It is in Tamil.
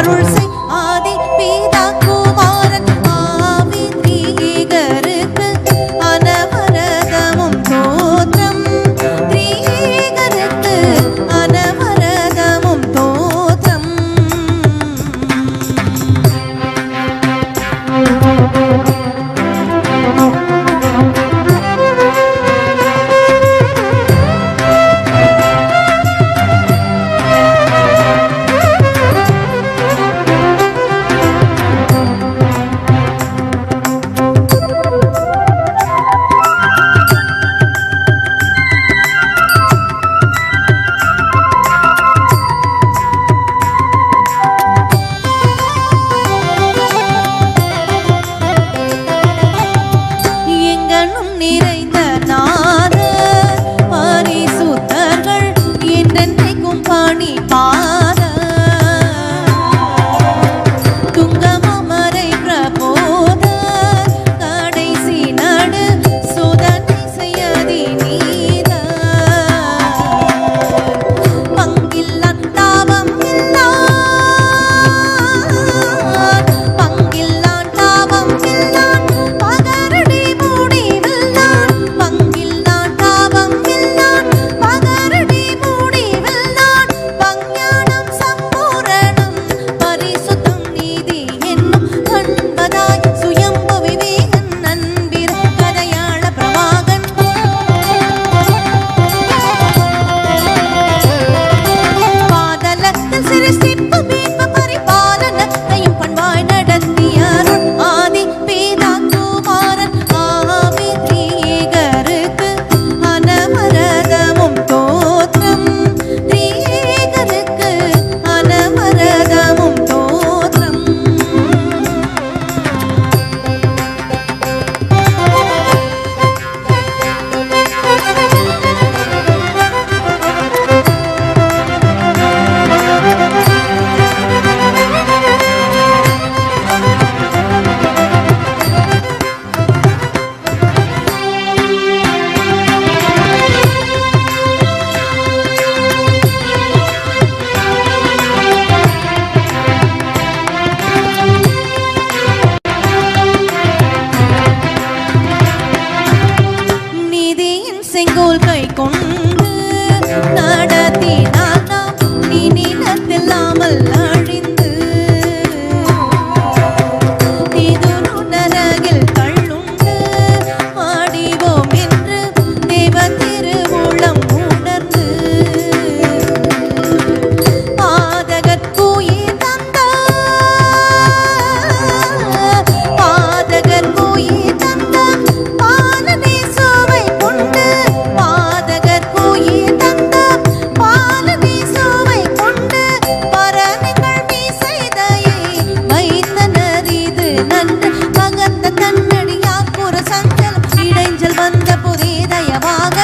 அருள் செங்கோல் கை கொண்டு நடத்தினால் நாம் நீ நிலத்தில்லாமல் ஜெயமாக